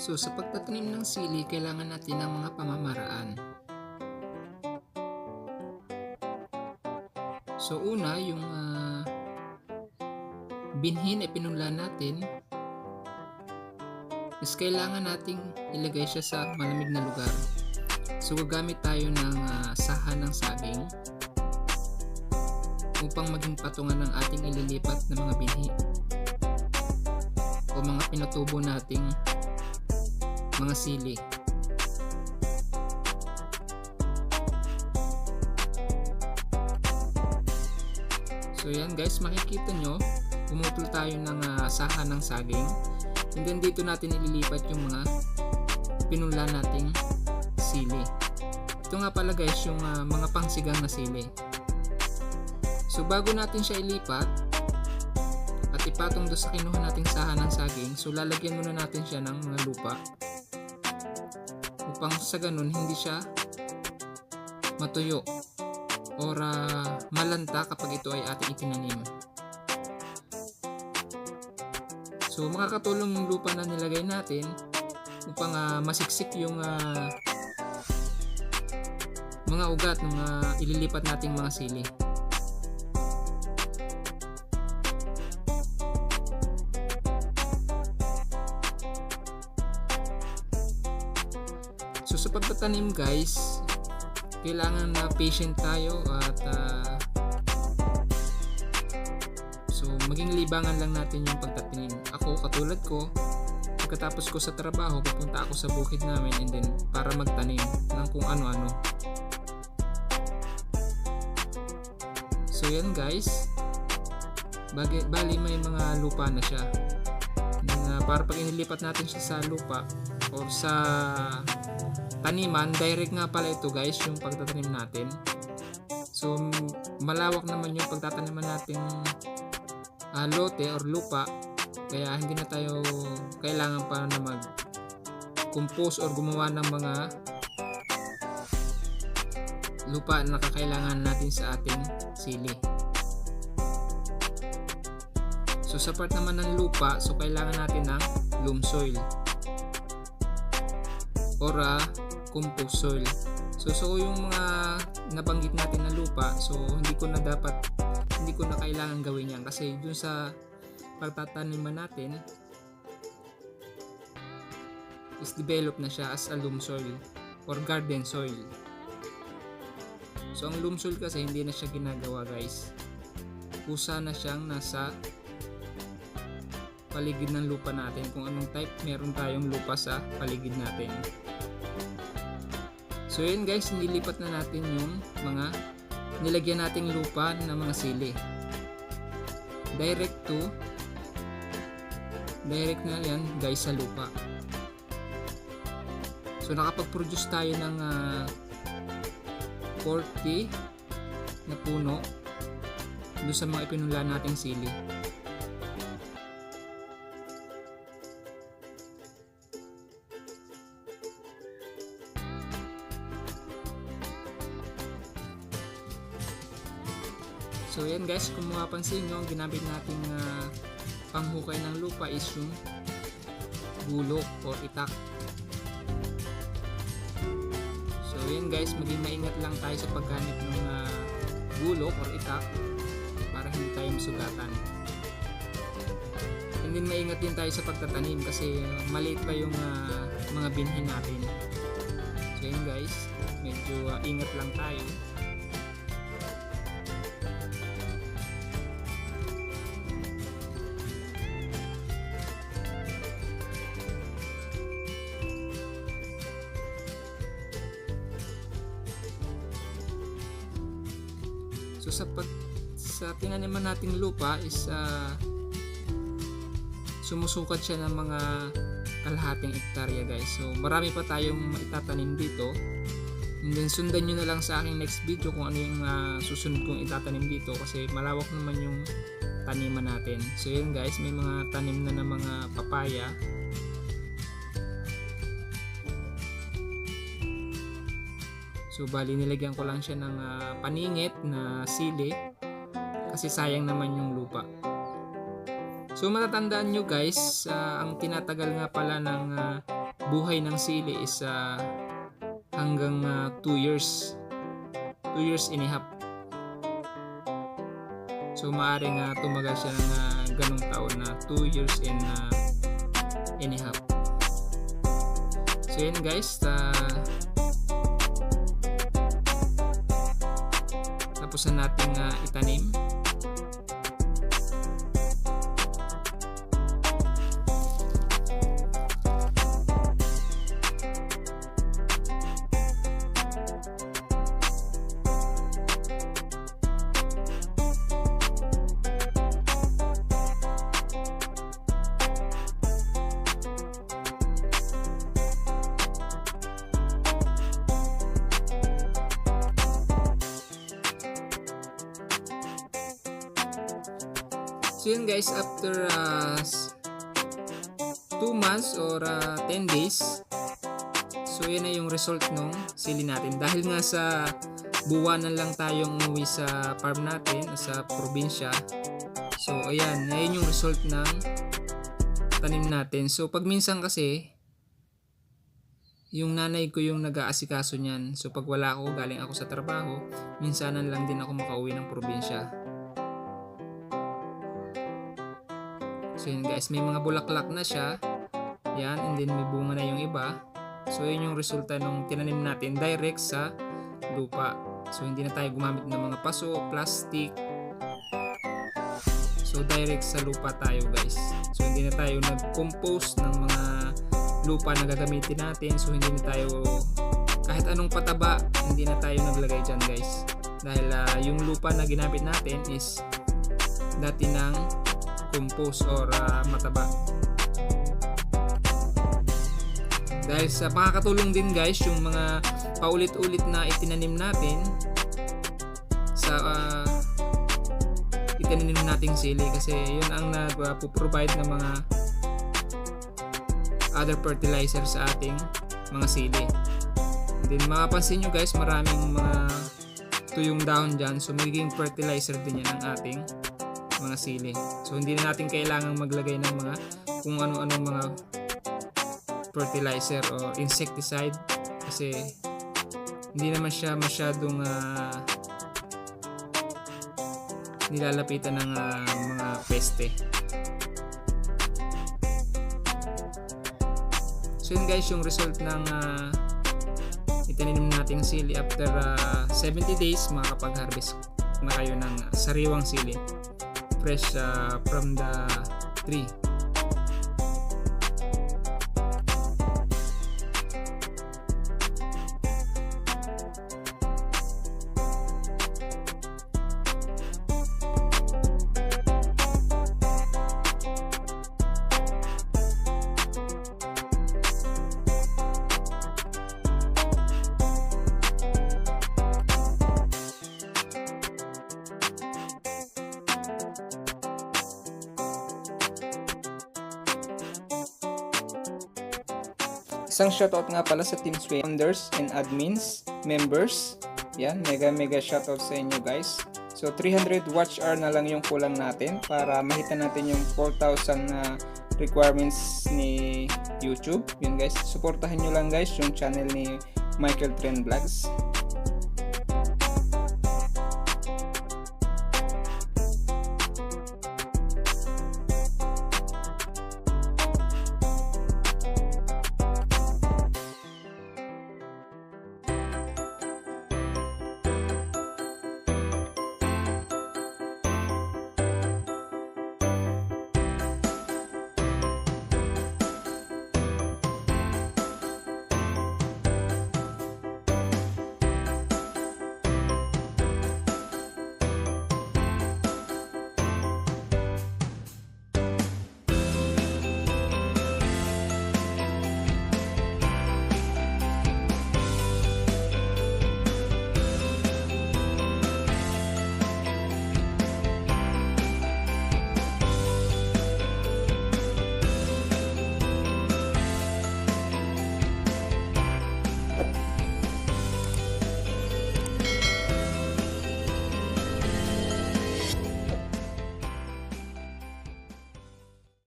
So sa pagtatanim ng sili, kailangan natin ng mga pamamaraan. So una, yung ah, binhi na pinunla natin is kailangan nating ilagay siya sa malamig na lugar. So gagamit tayo ng ah, saha ng saging upang maging patungan ng ating ililipat na mga binhi o mga pinutubo nating mga sili. So yan guys, makikita nyo, pumutol tayo ng ah, saha ng saging. And then dito natin ililipat yung mga pinunla nating sili. Ito nga pala guys, yung ah, mga pangsigang na sili. So bago natin siya ilipat, at ipatong doon sa kinuha nating saha ng saging, so lalagyan muna natin siya ng mga lupa upang sa ganun hindi siya matuyo or ah, malanta kapag ito ay ating itinanim. So makakatulong yung lupa na nilagay natin upang ah, masiksik yung ah, mga ugat ng ah, ililipat nating mga sili. Pagtatanim guys, kailangan na patient tayo at ah, so maging libangan lang natin yung pagtatanim. Ako katulad ko, pagkatapos ko sa trabaho, pupunta ako sa bukid namin and then para magtanim ng kung ano-ano. So yan guys, bagi, bali may mga lupa na siya. Para pag inilipat natin siya sa lupa or sa taniman, direct nga pala ito guys, yung pagtatanim natin. So, malawak naman yung pagtataniman nating ah, lote or lupa. Kaya hindi na tayo kailangan pa na mag compose or gumawa ng mga lupa na kakailangan natin sa ating sili. So sa part naman ng lupa, so kailangan natin ng loam soil or ah, compost soil. So, so yung mga nabanggit natin na lupa, so hindi ko na dapat, hindi ko na kailangan gawin yan kasi dun sa pagtataniman natin is develop na siya as a loam soil or garden soil. So, ang loam soil kasi hindi na siya ginagawa guys. Kusa na siyang nasa paligid ng lupa natin kung anong type meron tayong lupa sa paligid natin. So yun guys, nilipat na natin yung mga nilagyan nating lupa ng mga sili. Direct to direct na yan guys sa lupa. So nakapag-produce tayo ng ah, 40 na puno doon sa mga ipinula nating sili. So yan guys, kung mapapansin nyo, ang ginamit nating ah, panghukay ng lupa is yung bulok o itak. So yan guys, maging maingat lang tayo sa paggamit ng ah, bulok or itak para hindi tayo masugatan. And then maingat din tayo sa pagtatanim kasi maliit pa yung ah, mga binhi natin. So yan guys, medyo ah, ingat lang tayo. Sa pag sa tinaniman nating lupa is ah, sumusukat siya ng mga kalahating hektarya guys. So marami pa tayong maitatanim dito. And then sundan nyo na lang sa aking next video kung ano yung ah, susunod kong itatanim dito kasi malawak naman yung taniman natin. So yun guys, may mga tanim na ng mga papaya. So bali nilagyan ko lang siya ng ah, paningit na sili kasi sayang naman yung lupa. So matatandaan nyo guys, ah, ang tinatagal nga pala ng ah, buhay ng sili is ah, hanggang 2 years. 2 years and a half. So maaaring uh, tumagal siya ng ah, ganong taon na 2 years and ah, and a half. So yun guys ah, tapos na nating ah, itanim So yun guys, after 2 months or 10 days, so yun na yung result nung sili natin. Dahil nga sa buwanan lang tayong umuwi sa farm natin, sa probinsya. So ayan, ngayon yung result ng tanim natin. So pag minsan kasi, yung nanay ko yung nag-aasikaso niyan. So pag wala ako, galing ako sa trabaho, minsanan lang din ako makauwi ng probinsya. So yun guys, may mga bulaklak na siya. Yan, and then may bunga na yung iba. So yun yung resulta nung tinanim natin direct sa lupa. So hindi na tayo gumamit ng mga paso, plastic. So direct sa lupa tayo guys. So hindi na tayo nag-compose ng mga lupa na gagamitin natin. So hindi na tayo kahit anong pataba, hindi na tayo naglagay dyan guys. Dahil ah, yung lupa na ginamit natin is dati ng compost or ah, mataba. Dahil sa makakatulong din guys yung mga paulit-ulit na itinanim natin sa ah, itinanim nating sili kasi yun ang nagpo-provide ng mga other fertilizer sa ating mga sili. And then mapapansin nyo guys maraming mga tuyong dahon dyan so magiging fertilizer din yan ang ating mga sili. So hindi na natin kailangang maglagay ng mga kung ano-anong mga fertilizer o insecticide kasi hindi naman siya masyadong ah, nilalapitan ng ah, mga peste. So yun guys yung result ng ah, itaninim nating sili after ah, 70 days makakapag-harvest na kayo ng sariwang sili fresh uh, from the tree. Isang shoutout nga pala sa Team Sway founders and admins, members. Yan, mega mega shoutout sa inyo guys. So 300 watch hour na lang yung kulang natin para mahita natin yung 4,000 na requirements ni YouTube. Yun guys, supportahan nyo lang guys yung channel ni Michael Trend Vlogs.